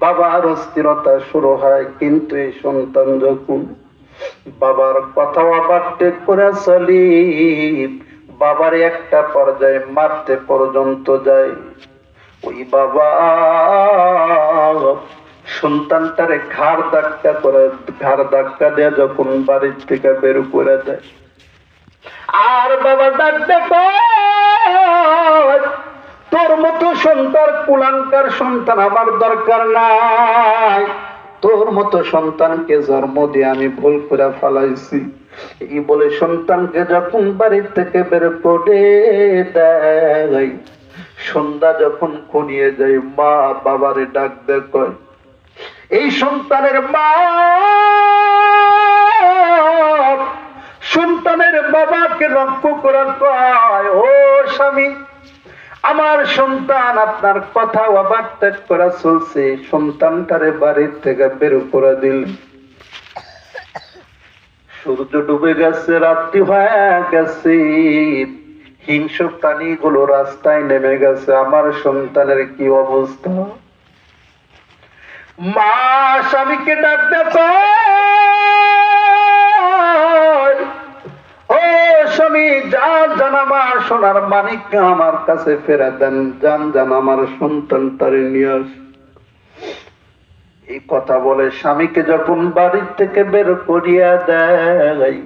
বাবার অস্থিরতা শুরু হয় কিন্তু এই সন্তান যখন বাবার কথা আবার টেক করে চলি বাবার একটা পর্যায়ে মারতে পর্যন্ত যায় ওই বাবা সন্তানটারে ঘাড় ধাক্কা করে ঘাড় ধাক্কা দেয়া যখন বাড়ির থেকে বের করে দেয়। আর বাবা ডাকতে কয়, তোর মতো সন্তান কুলাঙ্কার সন্তান আমার দরকার নাই। তোর মতো সন্তানকে জন্ম দিয়ে আমি ভুল করে ফেলাইছি। এই বলে সন্তানকে যখন বাড়ির থেকে বের করে দেয়, সন্ধ্যা যখন খুনিয়ে যায়, মা বাবারে ডাক কয়, এই সন্তানের মা, সন্তানের বাবাকে লক্ষ্য করে কয়, ও স্বামী আমার সন্তান আপনার কথা আবার ত্যাগ করা চলছে। সন্তানটারে বাড়ির থেকে বের করে দিল। সূর্য ডুবে গেছে, রাত্রি হয়ে গেছে। হিংস্র প্রাণীগুলো রাস্তায় নেমে গেছে। আমার সন্তানের কি অবস্থা? মা, স্বামীকে ডাক দেখো স্বামী যা জান আমার সোনার মানিককে আমার কাছে ফেরা দেন জান জান আমার সন্তানটারে নিয়ে আস। এই কথা বলে স্বামীকে যখন বাড়ির থেকে বের করিয়া দেয়,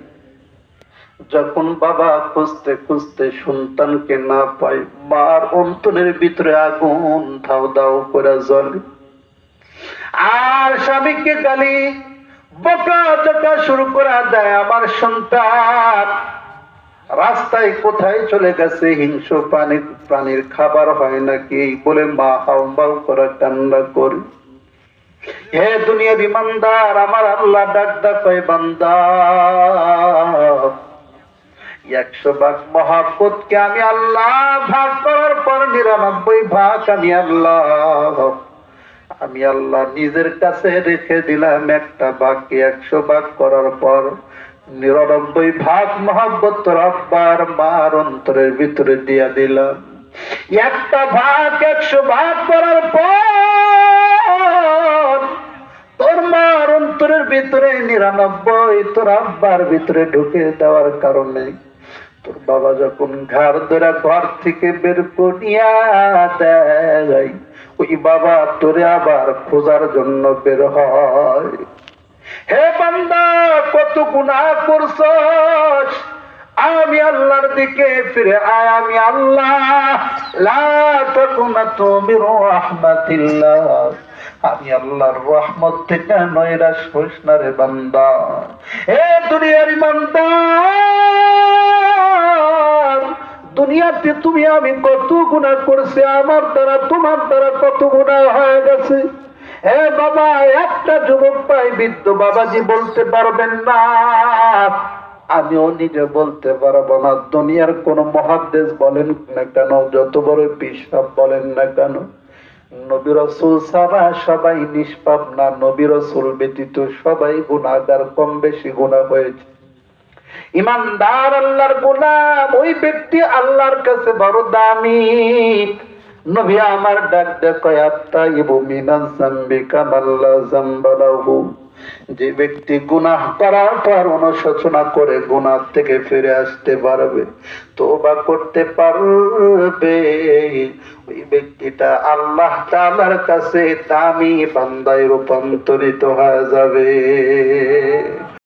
যখন বাবা খুঁজতে খুঁজতে সন্তানকে না পায়, মার অন্তরের ভিতরে আগুন ধাও দাও করে জ্বলে। আর স্বামীকে গালি বকা জকা শুরু করা দেয়, আমার সন্তান রাস্তায় কোথায় চলে গেছে? হিংস্র প্রাণী, প্রাণীর খাবার হয় নাকি? বলে মা হাউ বাউ করা কান্না করে। হে দুনিয়ার ইমানদার, আমার আল্লাহ ডাক ডাকায় বান্দা। একশো ভাগ মহাপতকে আমি আল্লাহ ভাগ করার পর নিরানব্বই ভাগ আমি আল্লাহ। আমি আল্লাহ নিজের কাছে রেখে দিলাম একটা বাকি একশো ভাগ করার পর। নিরানব্বই ভাগ মহাব্বত রব্বার মার অন্তরের ভিতরে দিয়া দিলাম। একটা ভাগ, একশো ভাগ করার পর তোর মার অন্তরের ভিতরে নিরানব্বই, তোর আব্বার ভিতরে ঢুকে দেওয়ার কারণে তোর বাবা যখন ঘর ধরা ঘর থেকে বের করিয়া দেয়, ওই বাবা তোরে আবার খোঁজার জন্য বের হয়। কত গুণা করছস? আমি আল্লাহর দিকে ফিরে আয়, আমি আল্লাহ। তুমি আমি আল্লাহর রহমত থেকে নৈরাশ হইস বান্দা। এ দুনিয়ার ইমানদার, দুনিয়াতে তুমি আমি কত গুণা করছি, আমার দ্বারা, তোমার দ্বারা কত গুণা হয়ে গেছে। বাবা, একটা যুবক পাই বৃদ্ধ বাবাজি বলতে পারবেন না। আমিও নিজে বলতে পারব না। দুনিয়ার কোন মহাদেশ বলেন না কেন? যত বড় পিসাব বলেন না কেন? সবাই নিষ্পাপ না। নবী রসুল ব্যতীত সবাই গুণাগার কম বেশি গুণা হয়েছে। ইমানদার আল্লাহর গোলাম ওই ব্যক্তি আল্লাহর কাছে বড় দামি। নবী আমার ডাক আত্মা ইবু কামাল্লা জাম্বালাহু। যে ব্যক্তি গুনাহ করার পর অনুশোচনা করে গুনাহ থেকে ফিরে আসতে পারবে তোবা করতে পারবে। ওই ব্যক্তিটা আল্লাহ তাআলার কাছে দামি বান্দায় রূপান্তরিত হয়ে যাবে।